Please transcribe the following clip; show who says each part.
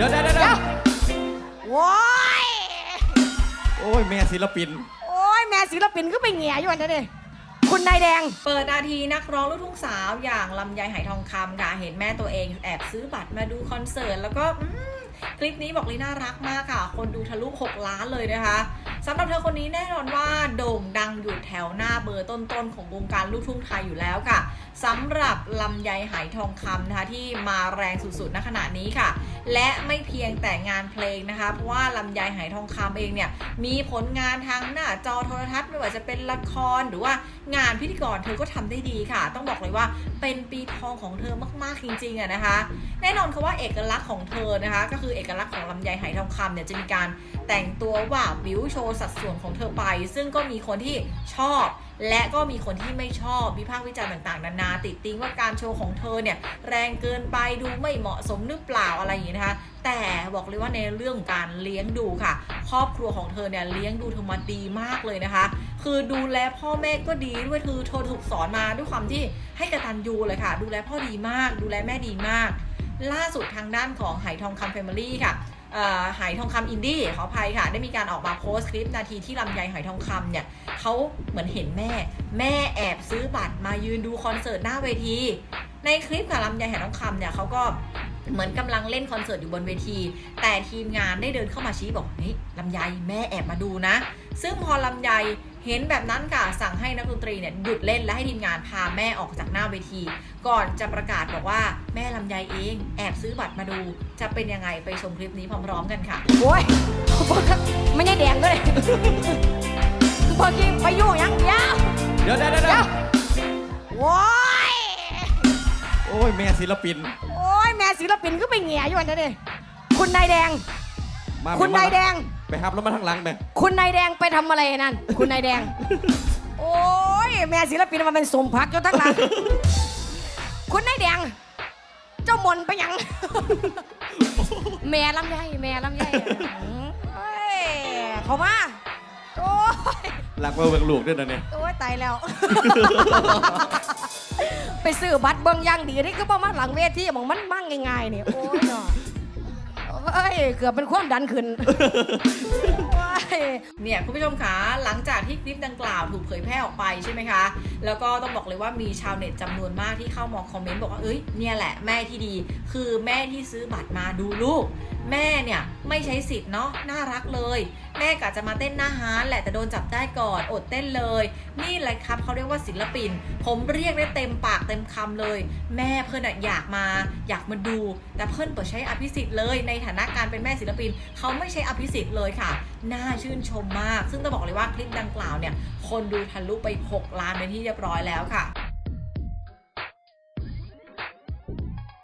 Speaker 1: ดี๋ยวเดี๋ยวเดี๋ยวเดี๋ยว
Speaker 2: โว้ย
Speaker 1: โอ้ยแม่ศิลปิน
Speaker 2: โอ้ยแม่ศิลปินก็ไปแง่อยู่อันนั้นดิคุณนายแดง
Speaker 3: เปิดนาทีนักร้องลูกทุ่งสาวอย่างลำไยไหทองคำค่ะเห็นแม่ตัวเองแอบซื้อบัตรมาดูคอนเสิร์ตแล้วก็อืมคลิปนี้บอกเลยน่ารักมากค่ะ คนดูทะลุ6ล้านเลยนะคะ สำหรับเธอคนนี้แน่นอนว่าโด่งดังอยู่แถวหน้าเบอร์ต้นๆของวงการลูกทุ่งไทยอยู่แล้วค่ะสำหรับลำไยไหทองคำนะคะที่มาแรงสุดๆณขณะนี้ค่ะ และไม่เพียงแต่งานเพลงนะคะเพราะว่าลำไยไหทองคำเองเนี่ยมีผลงานทางหน้าจอโทรทัศน์ไม่ว่าจะเป็นละครหรือว่างานพิธีกรเธอก็ทำได้ดีค่ะ ต้องบอกเลยว่าเป็นปีทองของเธอมากๆจริงๆอะนะคะ แน่นอนค่ะว่าเอกลักษณ์ของเธอนะคะ ก็คือเอกลักษณ์ของลำไยไหทองคำเนี่ยจะมีการ แต่งตัวว่าบิวโชว์สัดส่วนของเธอไป ซึ่งก็มีคนที่ชอบ และก็มีคนที่ไม่ชอบวิพากษ์วิจารณ์ต่างๆ นานาติดติงว่าการโชว์ของเธอเนี่ยแรงเกินไปดูไม่เหมาะสมหรือเปล่าอะไรอย่างนี้นะคะ แต่บอกเลยว่าในเรื่องของการเลี้ยงดูค่ะ ครอบครัวของเธอเนี่ยเลี้ยงดูเธอมาดีมากเลยนะคะ คือดูแลพ่อแม่ก็ดีด้วยคือเธอถูกสอนมาด้วยความที่ให้กระตันยูเลยค่ะ ดูแลพ่อดีมาก ดูแลแม่ดีมาก ล่าสุดทางด้านของไหทองคำแฟมิลี่ค่ะ หอยทองคำอินดี้ขออภัยค่ะ ได้มีการออกมาโพสต์คลิปนาทีที่ลำไยหายทองคำเนี่ยเขาเหมือนเห็นแม่ แม่แอบซื้อบัตรมายืนดูคอนเสิร์ตหน้าเวที ในคลิปค่ะลำไยหายทองคำเนี่ยเขาก็เหมือนกำลังเล่นคอนเสิร์ตอยู่บนเวที แต่ทีมงานได้เดินเข้ามาชี้บอกเฮ้ยลำไยแม่แอบมาดูนะ ซึ่งพอลำไย เห็นแบบนั้นค่ะสั่งให้นักดนตรีเนี่ยหยุดเล่นและให้ทีมงานพาแม่ออกจากหน้าเวที ก่อนจะประกาศบอกว่าแม่ลำไยเองแอบซื้อบัตรมาดู จะเป็นยังไงไปชมคลิปนี้พร้อมๆกันค่ะ
Speaker 2: โอ้ยไม่ใช่แดงก็เลยพอกี้ไปอยู่ยังเดียว
Speaker 1: เดี๋ยวเดี๋ยวเดี๋ยว
Speaker 2: เดี๋
Speaker 1: เดี๋
Speaker 2: ย
Speaker 1: ยวว
Speaker 2: โว้ย
Speaker 1: โอ้ยแม่ศิลปิน
Speaker 2: โอ้ยแม่ศิลปินก็ไปแง่อยู่อันนั้นดิคุณนายแดง
Speaker 1: มา
Speaker 2: คุณนายแดง
Speaker 1: ไปฮับแล้วมาทางหลังแม่
Speaker 2: คุณนายแดงไปทำอะไรนั่น คุณนายแดง โอ้ยแม่ศิลปินมันเป็นสมพักอยู่ทั้งหลัง คุณนายแดง เจ้ามนต์ไปยัง แม่ลำไยแม่ลำไยอืมเอ้ยเขามาโอ้ย
Speaker 1: หลังมาเบิ่งลูกด้วยนะเนี่ย
Speaker 2: โอ้ยตายแล้ว ไปซื้อบัตรเบิ่งอยังดีนี่ก็บ่มาหลังเวทีหมองมันมั่งง่ายๆนี่โอ้ยเนาะ เอ้ยเกือบเป็นความดันขึ้นโอ้ย
Speaker 3: เนี่ยคุณผู้ชมคะหลังจากที่คลิปดังกล่าวถูกเผยแพร่ออกไปใช่ไหมคะ แล้วก็ต้องบอกเลยว่ามีชาวเน็ตจำนวนมากที่เข้ามาคอมเมนต์บอกว่าเอ้ยเนี่ยแหละแม่ที่ดี คือแม่ที่ซื้อบัตรมาดูลูกแม่เนี่ยไม่ใช้สิทธิ์เนาะน่ารักเลย แม่กะจะมาเต้นหน้าฮานแหละแต่โดนจับได้ก่อนอดเต้นเลย นี่แหละครับเขาเรียกว่าศิลปิน ผมเรียกได้เต็มปากเต็มคำเลย แม่เพื่อนอะอยากมาอยากมาดู แต่เพื่อนเปิดใช้อภิสิทธิ์เลยในฐานะการเป็นแม่ศิลปินเขาไม่ใช้อภิสิทธิ์เลยค่ะน่าชื่นชมมาก ซึ่งต้องบอกเลยว่าคลิปดังกล่าวเนี่ยคนดูทะลุไป 6 ล้านเป็นที่เรียบร้อยแล้วค่ะ